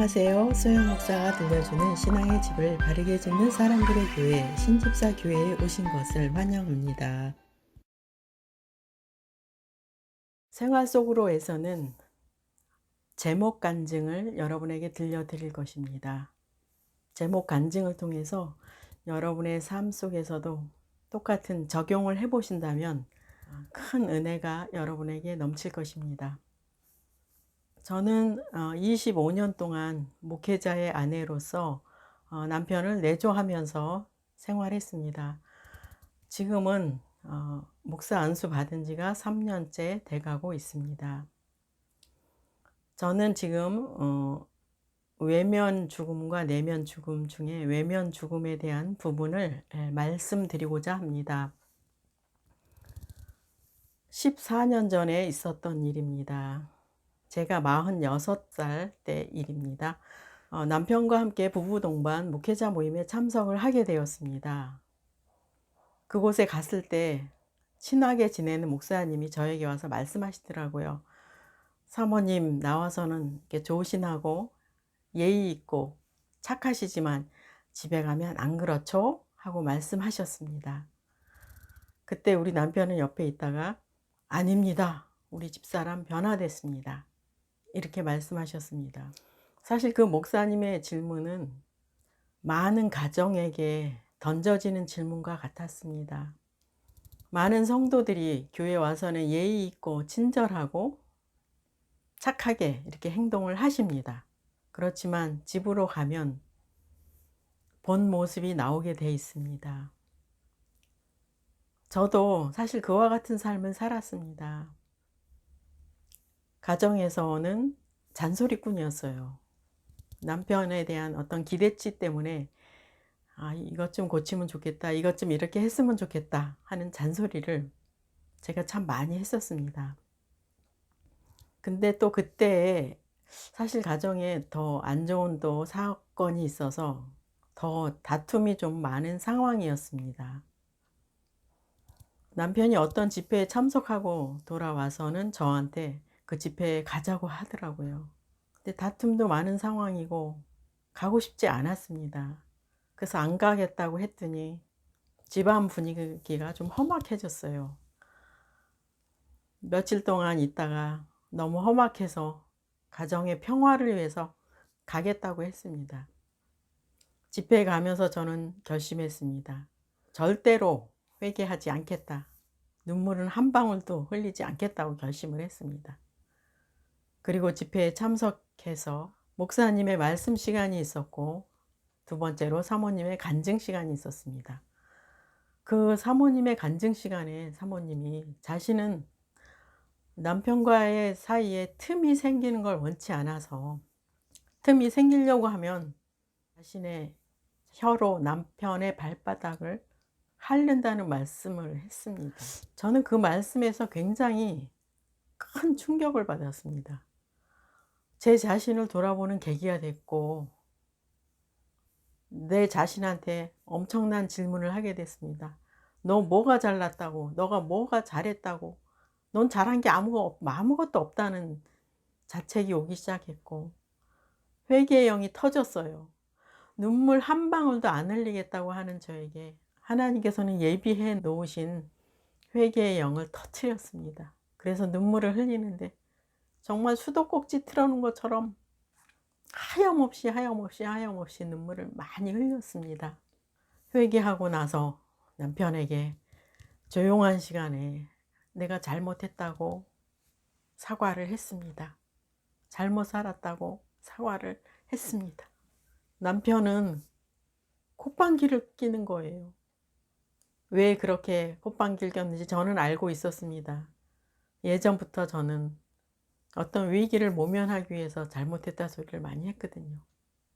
안녕하세요. 소영 목사가 들려주는 신앙의 집을 바르게 짓는 사람들의 교회 신집사 교회에 오신 것을 환영합니다. 생활 속으로에서는 제목 간증을 여러분에게 들려드릴 것입니다. 제목 간증을 통해서 여러분의 삶 속에서도 똑같은 적용을 해보신다면 큰 은혜가 여러분에게 넘칠 것입니다. 저는 25년 동안 목회자의 아내로서 어, 남편을 내조하면서 생활했습니다. 지금은 어, 목사 안수 받은 지가 3년째 돼가고 있습니다. 저는 지금 어, 외면 죽음과 내면 죽음 중에 외면 죽음에 대한 부분을 예, 말씀드리고자 합니다. 14년 전에 있었던 일입니다. 제가 46살 때 일입니다. 어, 남편과 함께 부부 동반 목회자 모임에 참석을 하게 되었습니다. 그곳에 갔을 때 친하게 지내는 목사님이 저에게 와서 말씀하시더라고요. 사모님 나와서는 이렇게 조신하고 예의 있고 착하시지만 집에 가면 안 그렇죠? 하고 말씀하셨습니다. 그때 우리 남편은 옆에 있다가 아닙니다. 우리 집사람 변화됐습니다. 이렇게 말씀하셨습니다. 사실 그 목사님의 질문은 많은 가정에게 던져지는 질문과 같았습니다. 많은 성도들이 교회 와서는 예의 있고 친절하고 착하게 이렇게 행동을 하십니다. 그렇지만 집으로 가면 본 모습이 나오게 돼 있습니다. 저도 사실 그와 같은 삶을 살았습니다. 가정에서는 잔소리꾼이었어요. 남편에 대한 어떤 기대치 때문에 아, 이것 좀 고치면 좋겠다. 이것 좀 이렇게 했으면 좋겠다. 하는 잔소리를 제가 참 많이 했었습니다. 근데 또 그때 사실 가정에 더 안 좋은 또 사건이 있어서 더 다툼이 좀 많은 상황이었습니다. 남편이 어떤 집회에 참석하고 돌아와서는 저한테 그 집회에 가자고 하더라고요. 근데 다툼도 많은 상황이고 가고 싶지 않았습니다. 그래서 안 가겠다고 했더니 집안 분위기가 좀 험악해졌어요. 며칠 동안 있다가 너무 험악해서 가정의 평화를 위해서 가겠다고 했습니다. 집회에 가면서 저는 결심했습니다. 절대로 회개하지 않겠다. 눈물은 한 방울도 흘리지 않겠다고 결심을 했습니다. 그리고 집회에 참석해서 목사님의 말씀 시간이 있었고 두 번째로 사모님의 간증 시간이 있었습니다. 그 사모님의 간증 시간에 사모님이 자신은 남편과의 사이에 틈이 생기는 걸 원치 않아서 틈이 생기려고 하면 자신의 혀로 남편의 발바닥을 핥는다는 말씀을 했습니다. 저는 그 말씀에서 굉장히 큰 충격을 받았습니다. 제 자신을 돌아보는 계기가 됐고, 내 자신한테 엄청난 질문을 하게 됐습니다. 너 뭐가 잘났다고? 너가 뭐가 잘했다고? 넌 잘한 게 아무, 아무것도 없다는 자책이 오기 시작했고, 회개의 영이 터졌어요. 눈물 한 방울도 안 흘리겠다고 하는 저에게 하나님께서는 예비해 놓으신 회개의 영을 터트렸습니다. 그래서 눈물을 흘리는데 정말 수도꼭지 틀어놓은 것처럼 하염없이 하염없이 하염없이 눈물을 많이 흘렸습니다. 회개하고 나서 남편에게 조용한 시간에 내가 잘못했다고 사과를 했습니다. 잘못 살았다고 사과를 했습니다. 남편은 콧방귀를 끼는 거예요. 왜 그렇게 콧방귀를 꼈는지 저는 알고 있었습니다. 예전부터 저는 어떤 위기를 모면하기 위해서 잘못했다 소리를 많이 했거든요.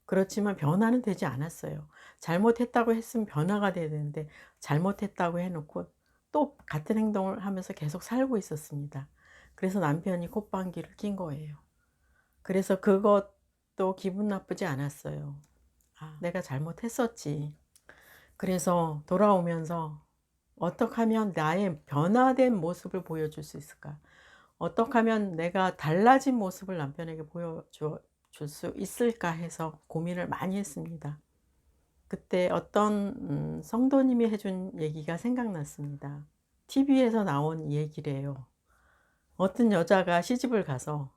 그렇지만 변화는 되지 않았어요. 잘못했다고 했으면 변화가 돼야 되는데 잘못했다고 해놓고 또 같은 행동을 하면서 계속 살고 있었습니다. 그래서 남편이 콧방귀를 낀 거예요. 그래서 그것도 기분 나쁘지 않았어요. 아, 내가 잘못했었지. 그래서 돌아오면서 어떻게 하면 나의 변화된 모습을 보여줄 수 있을까? 어떻게 하면 내가 달라진 모습을 남편에게 보여줄 줄수 있을까 해서 고민을 많이 했습니다. 그때 어떤 음, 성도님이 해준 얘기가 생각났습니다. TV에서 나온 얘기래요. 어떤 여자가 시집을 가서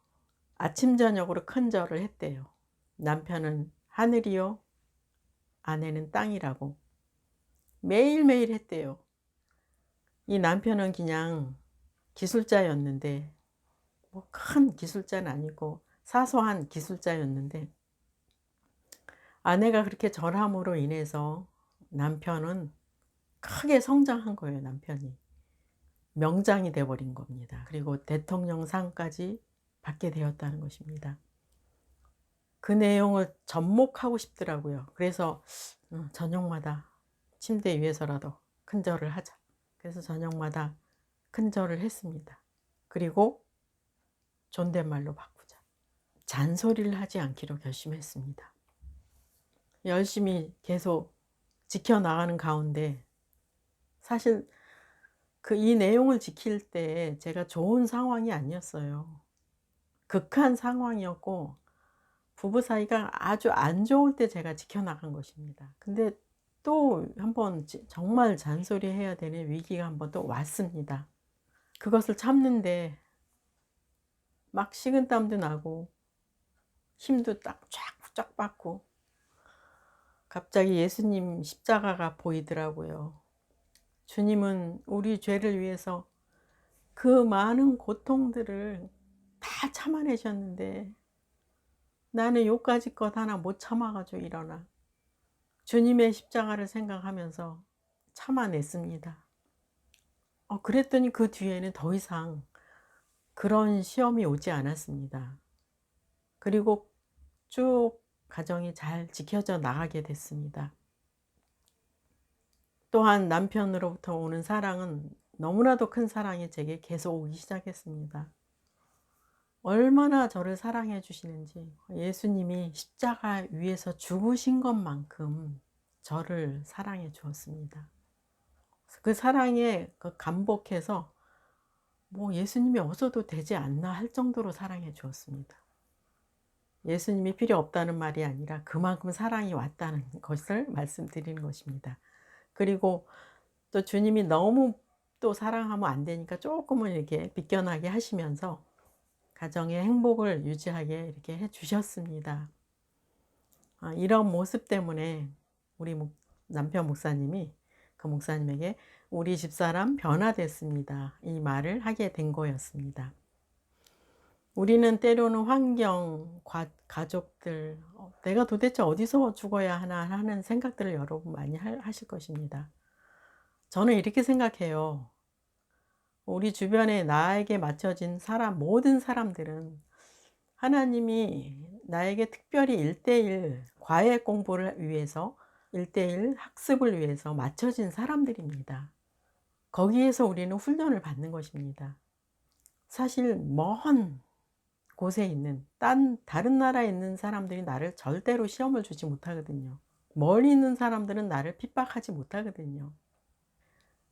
아침 저녁으로 큰 절을 했대요. 남편은 하늘이요, 아내는 땅이라고 매일매일 했대요. 이 남편은 그냥 기술자였는데 뭐 큰 기술자는 아니고 사소한 기술자였는데 아내가 그렇게 절함으로 인해서 남편은 크게 성장한 거예요, 남편이. 명장이 돼버린 겁니다. 그리고 대통령상까지 받게 되었다는 것입니다. 그 내용을 접목하고 싶더라고요. 그래서 어, 저녁마다 침대 위에서라도 큰 절을 하자. 그래서 저녁마다 큰 절을 했습니다. 그리고 존댓말로 바꾸자. 잔소리를 하지 않기로 결심했습니다. 열심히 계속 지켜나가는 가운데 사실 그 이 내용을 지킬 때 제가 좋은 상황이 아니었어요. 극한 상황이었고 부부 사이가 아주 안 좋을 때 제가 지켜나간 것입니다. 근데 또 한번 정말 잔소리 해야 되는 위기가 한번 또 왔습니다. 그것을 참는데 막 식은땀도 나고 힘도 딱 쫙쫙 받고 갑자기 예수님 십자가가 보이더라고요. 주님은 우리 죄를 위해서 그 많은 고통들을 다 참아내셨는데 나는 요까지 것 하나 못 참아가지고 일어나. 주님의 십자가를 생각하면서 참아냈습니다. 어, 그랬더니 그 뒤에는 더 이상 그런 시험이 오지 않았습니다. 그리고 쭉 가정이 잘 지켜져 나가게 됐습니다. 또한 남편으로부터 오는 사랑은 너무나도 큰 사랑이 제게 계속 오기 시작했습니다. 얼마나 저를 사랑해 주시는지 예수님이 십자가 위에서 죽으신 것만큼 저를 사랑해 주었습니다. 그 사랑에 그 감복해서 뭐 예수님이 없어도 되지 않나 할 정도로 사랑해 주었습니다. 예수님이 필요 없다는 말이 아니라 그만큼 사랑이 왔다는 것을 말씀드리는 것입니다. 그리고 또 주님이 너무 또 사랑하면 안 되니까 조금은 이렇게 비껴나게 하시면서 가정의 행복을 유지하게 이렇게 해 주셨습니다. 아, 이런 모습 때문에 우리 남편 목사님이 그 목사님에게 우리 집사람 변화됐습니다. 이 말을 하게 된 거였습니다. 우리는 때로는 환경, 가 족들, 어, 내가 도대체 어디서 죽어야 하나 하는 생각들을 여러분 많이 하실 것입니다. 저는 이렇게 생각해요. 우리 주변에 나에게 맞춰진 사람, 모든 사람들은 하나님이 나에게 특별히 일대일 과외 공부를 위해서 일대일 학습을 위해서 맞춰진 사람들입니다. 거기에서 우리는 훈련을 받는 것입니다. 사실 먼 곳에 있는 딴 다른 나라에 있는 사람들이 나를 절대로 시험을 주지 못하거든요. 멀리 있는 사람들은 나를 핍박하지 못하거든요.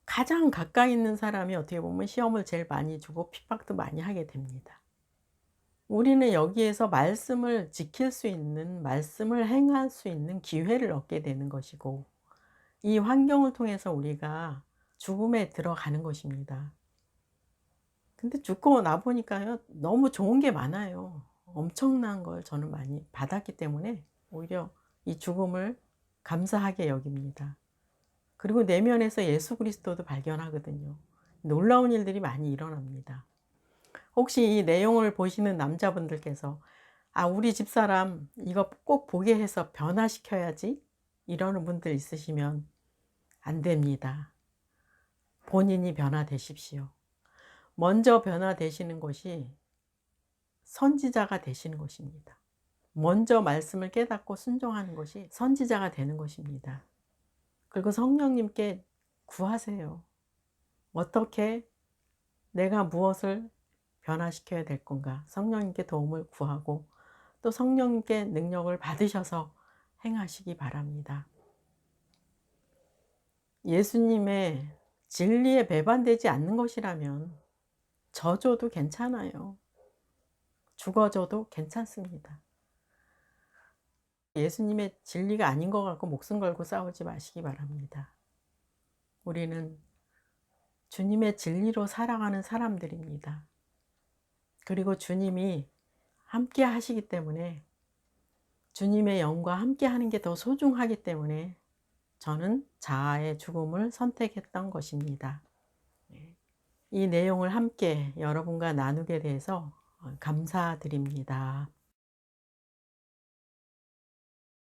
가장 가까이 있는 사람이 어떻게 보면 시험을 제일 많이 주고 핍박도 많이 하게 됩니다. 우리는 여기에서 말씀을 지킬 수 있는, 말씀을 행할 수 있는 기회를 얻게 되는 것이고, 이 환경을 통해서 우리가 죽음에 들어가는 것입니다. 근데 죽고 나보니까요, 너무 좋은 게 많아요. 엄청난 걸 저는 많이 받았기 때문에 오히려 이 죽음을 감사하게 여깁니다. 그리고 내면에서 예수 그리스도도 발견하거든요. 놀라운 일들이 많이 일어납니다. 혹시 이 내용을 보시는 남자분들께서 아, 우리 집사람 이거 꼭 보게 해서 변화시켜야지 이러는 분들 있으시면 안 됩니다. 본인이 변화되십시오. 먼저 변화되시는 것이 선지자가 되시는 것입니다. 먼저 말씀을 깨닫고 순종하는 것이 선지자가 되는 것입니다. 그리고 성령님께 구하세요. 어떻게 내가 무엇을 변화시켜야 될 건가? 성령님께 도움을 구하고 또 성령님께 능력을 받으셔서 행하시기 바랍니다. 예수님의 진리에 배반되지 않는 것이라면 져줘도 괜찮아요. 죽어줘도 괜찮습니다. 예수님의 진리가 아닌 것 같고 목숨 걸고 싸우지 마시기 바랍니다. 우리는 주님의 진리로 살아가는 사람들입니다. 그리고 주님이 함께 하시기 때문에 주님의 영과 함께 하는 게 더 소중하기 때문에 저는 자아의 죽음을 선택했던 것입니다. 이 내용을 함께 여러분과 나누게 돼서 감사드립니다.